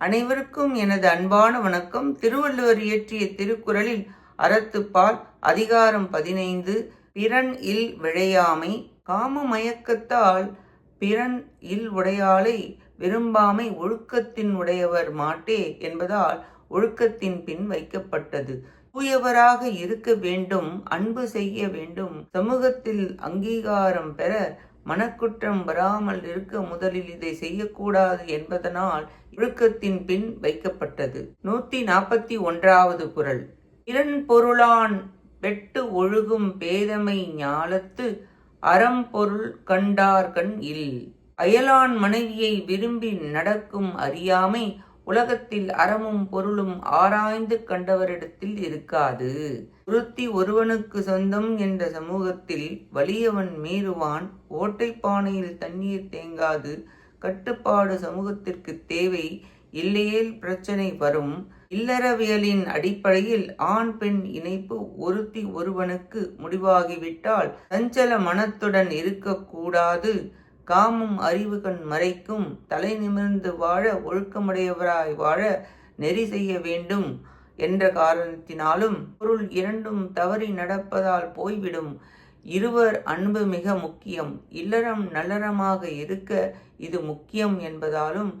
அனைவருக்கும் எனது அன்பான வணக்கம். திருவள்ளுவர் இயற்றிய திருக்குறளில் அறத்துப்பால் அதிகாரம் பதினைந்து பிறன் இல் விழையாமை காம மயக்கத்தால் பிறன் இல் உடையாளை விரும்பாமை ஒழுக்கத்தின் உடையவர் மாட்டே என்பதால் ஒழுக்கத்தின் பின் வைக்கப்பட்டது. தூயவராக இருக்க வேண்டும் அன்பு செய்ய வேண்டும் சமூகத்தில் அங்கீகாரம் பெற மனக்குற்றம் வராமல் இருக்க முதலில் இதை செய்யக்கூடாது என்பதனால் ஒழுக்கத்தின் பின் வைக்கப்பட்டது. நூத்தி நாற்பத்தி ஒன்றாவது குரல். இரண் பொருளான் வெட்டு ஒழுகும் பேதமை ஞாலத்து அறம் பொருள் கண்டார்கண் இல். அயலான் மனைவியை விரும்பி நடக்கும் அறியாமை உலகத்தில் அறமும் பொருளும் ஆராய்ந்து கண்டவரிடத்தில் இருக்காது. ஒருத்தி ஒருவனுக்கு சொந்தம் என்ற சமூகத்தில் வலியவன் மீறுவான். ஓட்டை பானையில் தண்ணீர் தேங்காது. கட்டுப்பாடு சமூகத்திற்கு தேவை. இல்லையேல் பிரச்சனை வரும். இல்லறவியலின் அடிப்படையில் ஆண் பெண் இணைப்பு ஒருத்தி ஒருவனுக்கு முடிவாகிவிட்டால் சஞ்சல மனத்துடன் இருக்கக்கூடாது காமும் அறிவுகண் மறைக்கும் தலை நிமிர்ந்து வாழ ஒழுக்கமுடையவராய் வாழ நெறி செய்ய வேண்டும் என்ற காரணத்தினாலும் பொருள் இரண்டும் தவறி நடப்பதால் போய்விடும். இருவர் அன்பு மிக முக்கியம். இல்லறம் நல்லறமாக இருக்க இது முக்கியம் என்பதாலும்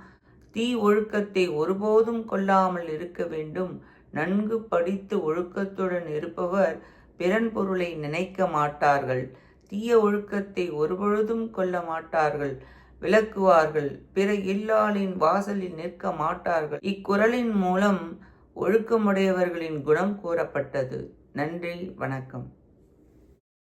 தீ ஒழுக்கத்தை ஒருபோதும் கொள்ளாமல் இருக்க வேண்டும். நன்கு படித்து ஒழுக்கத்துடன் இருப்பவர் பிறன் பொருளை நினைக்க மாட்டார்கள். தீய ஒழுக்கத்தை ஒருபொழுதும் கொள்ள மாட்டார்கள். விளக்குவார்கள். பிற இல்லாளின் வாசலில் நிற்க மாட்டார்கள். இக்குரலின் மூலம் ஒழுக்கமுடையவர்களின் குணம் கூறப்பட்டது. நன்றி. வணக்கம்.